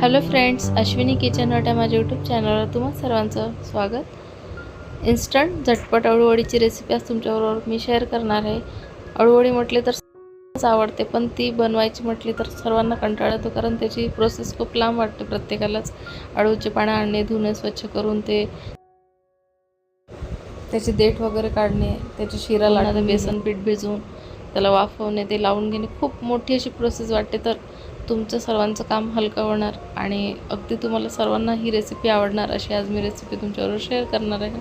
Hello friends Ashwini kitchen hut माझ्या YouTube चॅनलवर तुम्हा सर्वांचं स्वागत. इन्स्टंट झटपट अळूवडीची रेसिपी आज तुमच्याबरोबर मी शेअर करणार आहे. अळूवडी म्हटली तर सर्वांनाच आवडते पण ती बनवायची म्हटली तर सर्वांना कंटाळा येतो कारण त्याची प्रोसेस खूप लांब वाटते प्रत्येकालाच. अळूचे पानं आणणे धुणे स्वच्छ करून ते त्याची देठ वगैरे काढणे त्याची शिरा लावणे बेसन पीठ भिजवून त्याला वाफवणे ते लावून घेणे खूप मोठी अशी प्रोसेस वाटते. तर तुमचं सर्वांचं काम हलकं होणार आणि अगदी तुम्हाला सर्वांना ही रेसिपी आवडणार अशी आज मी रेसिपी तुमच्याबरोबर शेअर करणार आहे.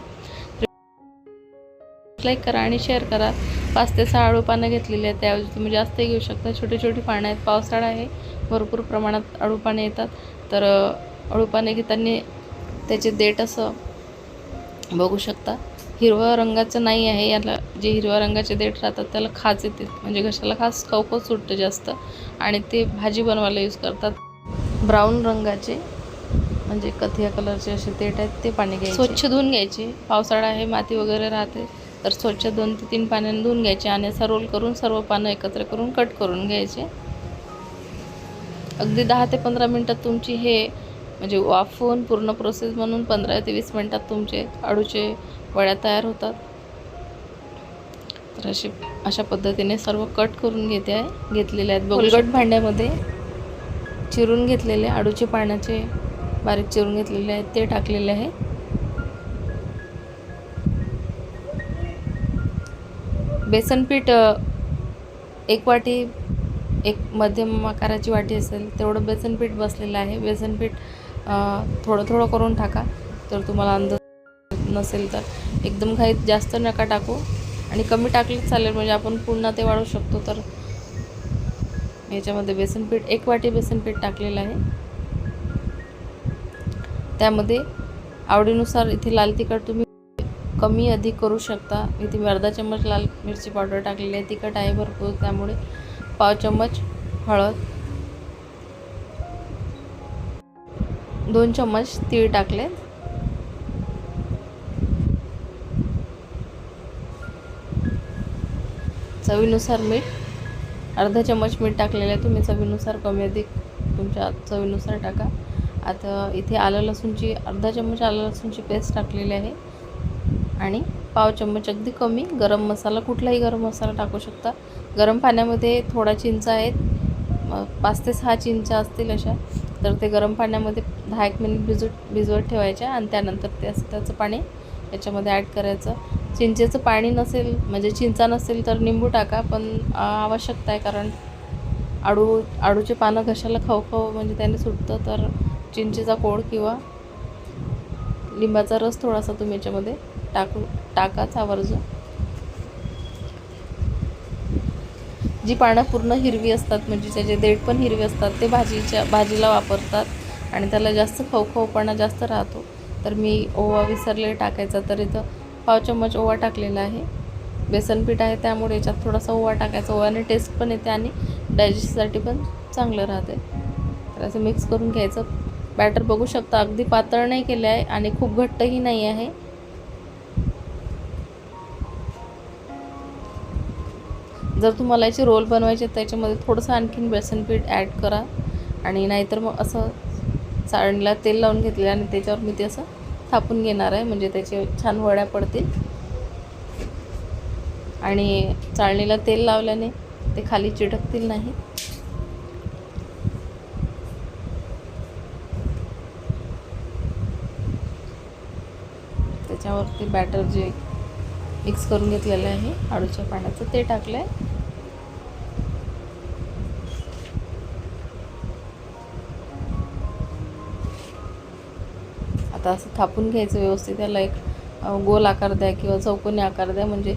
लाईक करा आणि शेअर करा. पाच ते सहा अळू पानं घेतलेली आहेत त्याऐवजी तुम्ही जास्तही घेऊ शकता. छोटी छोटी पानं आहेत पावसाळा आहे भरपूर प्रमाणात अळू पाने येतात. तर अळू पाने घेताना त्याचे देठ असं बघू शकता. हिरव्या रंगाचं नाही आहे याला जे हिरव्या रंगाचे देठ राहतात त्याला खाज येते. म्हणजे घशाला खास खवखव सुटतं जास्त. आणि ते भाजी बनवायला यूज करतात. ब्राऊन रंगाचे म्हणजे कथिया कलरचे असे तेट आहेत ते पाणी घ्यायचे. स्वच्छ धुवून घ्यायचे. पावसाळा आहे माती वगैरे राहते तर स्वच्छ दोन ते तीन पाण्याने धुवून घ्यायचे आणि असा रोल करून सर्व पानं एकत्र करून कट करून घ्यायचे. अगदी दहा ते पंधरा मिनटात तुमची हे म्हणजे वाफवून पूर्ण प्रोसेस म्हणून पंधरा ते वीस मिनटात तुमचे अळूचे वड्या तयार होतात. तर अशी अशा पद्धतीने सर्व कट करून घेते आहे. घेतलेले आहेत. बगट भांड्यामध्ये चिरून घेतलेले आडूचे पाण्याचे बारीक चिरून घेतलेले आहेत. ते टाकलेले आहे. बेसन पीठ अ, एक वाटी एक मध्यम आकाराची वाटी असेल तेवढं बेसन पीठ बसलेलं आहे. बेसन पीठ अ, थोडं थोडं करून टाका. तर तुम्हाला अंदाज नसेल तर. एकदम घाईत जास्त नका टाकू. आणि कमी टाकलं चालेल म्हणजे आपण पुन्हा ते वाढवू शकतो. तर याच्यामध्ये बेसन पीठ एक वाटी बेसन पीठ टाकलेलं आहे. त्यामध्ये आवडीनुसार इथे लाल तिखट तुम्ही कमी अधिक करू शकता. इथे मी अर्धा चम्मच लाल मिरची पावडर टाकलेली आहे. तिखट आहे भरपूर त्यामुळे पाव चम्मच हळद दोन चम्मच तीळ टाकले चवीनुसार मीठ अर्धा चम्मच मीठ टाकलेलं आहे. तुम्ही चवीनुसार कमी अधिक तुमच्या चवीनुसार टाका. आता इथे आलं लसूणची अर्धा चम्मच आलं लसूणची पेस्ट टाकलेली आहे. आणि पाव चम्मच अगदी कमी. गरम मसाला कुठलाही गरम मसाला टाकू शकता. गरम पाण्यामध्ये थोडा चिंच आहेत. पाच ते सहा चिंच असतील अशा. तर ते गरम पाण्यामध्ये दहा एक मिनिट भिजू भिजवत ठेवायच्या आणि त्यानंतर ते असं त्याचं पाणी याच्यामध्ये ॲड करायचं. चिंचेचं पाणी नसेल म्हणजे चिंचा नसेल तर निंबू टाका पण आवश्यकता आहे कारण आडू आडूचे पानं घशाला खवखव म्हणजे त्याने सुटतं तर चिंचेचा कोळ किंवा लिंबाचा रस थोडासा तुम्ही याच्यामध्ये टाकू टाकाच आवर्जून. जी पानं पूर्ण हिरवी असतात म्हणजे त्याचे देठ पण हिरवे असतात ते भाजीच्या भाजीला वापरतात आणि त्याला जास्त खवखवपणा जास्त राहतो. तर मी ओवा विसरले टाकायचा तर इथं पाव चम्मच ओवा टाकलेला आहे. बेसन पीठ आहे त्यामुळे याच्यात थोडासा ओवा टाकायचा ओव्याने टेस्ट पण येते आणि डायजेस्टसाठी पण चांगलं राहते. तर असं मिक्स करून घ्यायचं. बॅटर बघू शकता अगदी पातळ नाही केलं आहे आणि खूप घट्टही नाही आहे. जर तुम्हाला याचे रोल बनवायचे तर त्याच्यामध्ये थोडंसं आणखीन बेसन पीठ ॲड करा. आणि नाहीतर मग असं चाळणीला तेल लावून घेतलेलं आणि त्याच्यावर मी ते असं थापून घेणार आहे म्हणजे त्याचे छान वड्या पडतील. आणि चाळणीला तेल लावल्याने ते खाली चिटकतील नाही. त्याच्यावरती बॅटर जे मिक्स करून घेतलेलं आहे आळूच्या पाण्याचं ते टाकलं आहे आता असं थापून घ्यायचं व्यवस्थित त्याला एक गोल आकार द्या किंवा चौकोनी आकार द्या. म्हणजे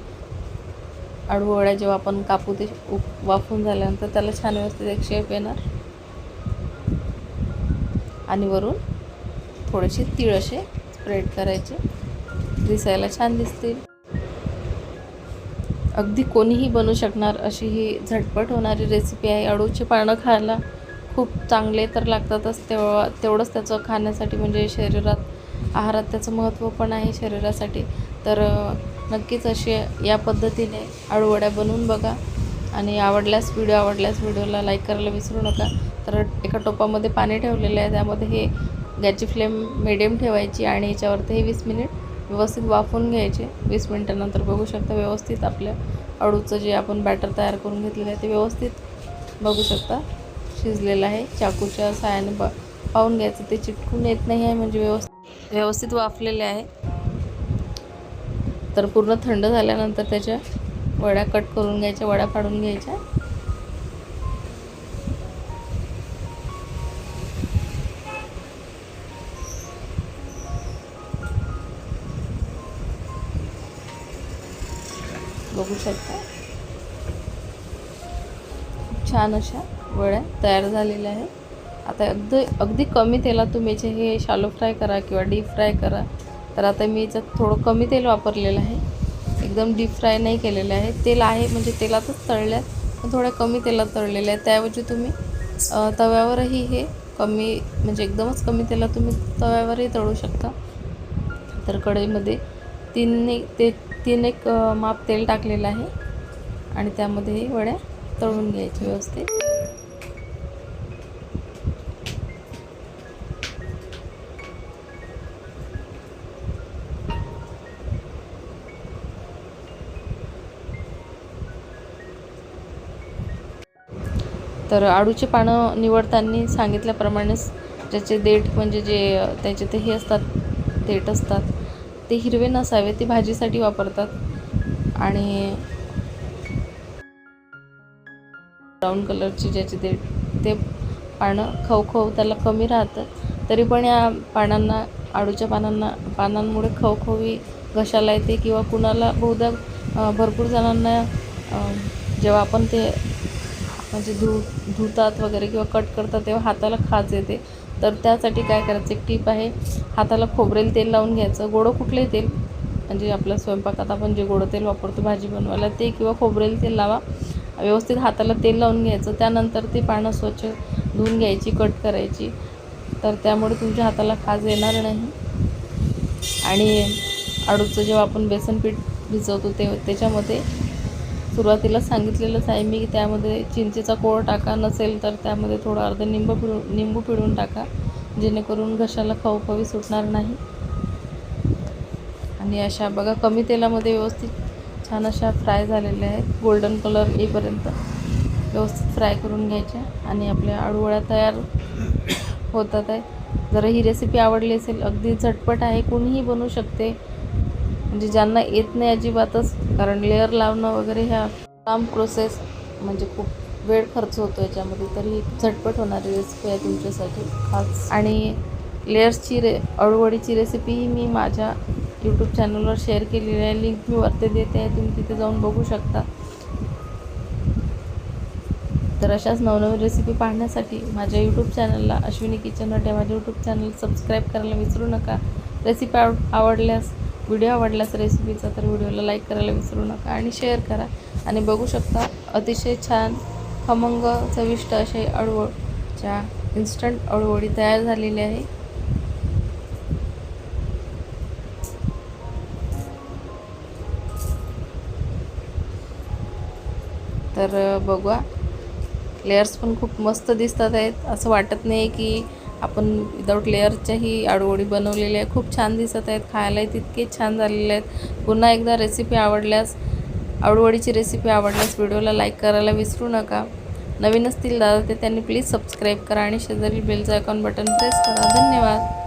आळू जेव्हा आपण कापू ते उप वाफून झाल्यानंतर त्याला छान व्यवस्थित एक शेप येणार. आणि वरून थोडेसे तीळ असे स्प्रेड करायचे. दिसायला छान दिसतील. अगदी कोणीही बनवू शकणार अशी ही झटपट होणारी रेसिपी आहे. अडूची पानं खायला खूप चांगले तर लागतातच. तेव्हा तेवढंच त्याचं खाण्यासाठी म्हणजे शरीरात आहारात त्याचं महत्त्व पण आहे शरीरासाठी. तर नक्कीच असे या पद्धतीने अळूवड्या बनवून बघा. आणि आवडल्यास व्हिडिओ आवडल्यास व्हिडिओला लाईक करायला विसरू नका. तर एका टोपामध्ये पाणी ठेवलेलं आहे. त्यामध्ये हे गॅसची फ्लेम मिडियम ठेवायची आणि याच्यावरती हे वीस मिनिट व्यवस्थित वाफवून घ्यायचे. वीस मिनटानंतर बघू शकता व्यवस्थित आपल्या अळूचं जे आपण बॅटर तयार करून घेतलेलं आहे ते व्यवस्थित बघू शकता. शिजलेलं आहे. चाकूच्या साहाय्याने ब पाहून घ्यायचं. ते चिटकून येत नाही आहे म्हणजे व्यवस्थित व्यवस्थित वाफलेले आहे. तर पूर्ण थंड झाल्यानंतर त्याच्या वड्या कट करून घ्यायच्या वड्या फाडून घ्यायच्या. बघू शकता. खूप छान अशा वड्या तयार झालेल्या आहेत. आता अगदी अगदी कमी तेलात तुम्ही याचे हे शालो फ्राय करा किंवा डीप फ्राय करा तर आता मी जर थोडं कमी तेल वापरलेलं आहे एकदम डीप फ्राय नाही केलेलं आहे. तेल आहे म्हणजे तेलातच तळल्यात पण थोड्या कमी तेलात तळलेलं आहे त्याऐवजी तुम्ही तव्यावरही हे कमी म्हणजे एकदमच कमी तेलात तुम्ही तव्यावरही तळू शकता. तर कढईमध्ये तीन एक ते तीन एक माप तेल टाकलेलं आहे आणि त्यामध्ये हे वड्या तळून घ्यायच्या व्यवस्थित. तर आळूचे पानं निवडताना सांगितल्याप्रमाणेच ज्याचे देठ म्हणजे जे त्याचे ते हे असतात देठ असतात ते हिरवे नसावे ते भाजीसाठी वापरतात. आणि ब्राऊन कलरचे ज्याचे देठ ते पानं खवखव त्याला कमी राहतं. तरी पण या पानांना आळूच्या पानांना पानांमुळे खवखवी घशाला येते किंवा कुणाला बहुधा भरपूर जणांना जेव्हा आपण ते म्हणजे धु धुतात वगैरे किंवा कट करतात तेव्हा हाताला खाज येते. तर त्यासाठी काय करायचं? एक टीप आहे हाताला खोबरेल तेल लावून घ्यायचं. गोडं कुठलंही तेल म्हणजे आपल्या स्वयंपाकात आपण जे गोडं तेल वापरतो भाजी बनवायला ते किंवा खोबरेल तेल लावा. व्यवस्थित हाताला तेल लावून घ्यायचं. त्यानंतर ते पानं स्वच्छ धुवून घ्यायची कट करायची. तर त्यामुळे तुमच्या हाताला खाज येणार नाही. आणि आडूचं जेव्हा आपण बेसन पीठ भिजवतो ते त्याच्यामध्ये सुरुवातीला सांगितलेलंच आहे मी की त्यामध्ये चिंचेचा कोळ टाका नसेल तर त्यामध्ये थोडं अर्ध निंबू पिळून निंबू पिळून टाका जेणेकरून घशाला खवखवी सुटणार नाही. आणि अशा बघा कमी तेलामध्ये व्यवस्थित छान अशा फ्राय झालेल्या आहेत. गोल्डन कलर येईपर्यंत व्यवस्थित फ्राय करून घ्यायच्या. आणि आपल्या आळूवड्या तयार होतात आहे. जर ही रेसिपी आवडली असेल अगदी झटपट आहे. कोणीही बनवू शकते. म्हणजे ज्यांना येत नाही अजिबातच कारण लेअर लावणं वगैरे ह्या काम प्रोसेस म्हणजे खूप वेळ खर्च होतो याच्यामध्ये तरी झटपट होणारी रेसिपी आहे तुमच्यासाठी खास. आणि लेअर्सची रे अळूवडीची रेसिपीही मी माझ्या यूट्यूब चॅनलवर शेअर केलेली आहे लिंक मी वरती देते आहे तुम्ही तिथे जाऊन बघू शकता. तर अशाच नवनवीन रेसिपी पाहण्यासाठी माझ्या यूट्यूब चॅनलला अश्विनी किचन हट या माझ्या यूट्यूब चॅनल सबस्क्राईब करायला विसरू नका. रेसिपी आव आवडल्यास व्हिडिओ आवडलाच रेसिपीचा तर व्हिडिओला लाईक करायला विसरू नका आणि शेअर करा. आणि बघू शकता अतिशय छान खमंग चविष्ट असे अळवळच्या इन्स्टंट अळवळी तयार झालेली आहे. तर बघा लेयर्स पण खूप मस्त दिसतात आहेत. असं वाटत नाही की आपण विदाऊट लेअरच्याही आडवडी बनवलेल्या आहे खूप छान दिसत आहेत. खायलाही तितके छान झालेले आहेत. पुन्हा एकदा रेसिपी आवडल्यास आडूवडीची रेसिपी आवडल्यास व्हिडिओला लाईक करायला विसरू नका. नवीन असतील दादा ते त्यांनी प्लीज सबस्क्राईब करा आणि शेजारी बेलचं अकाउंट बटन प्रेस करा. धन्यवाद.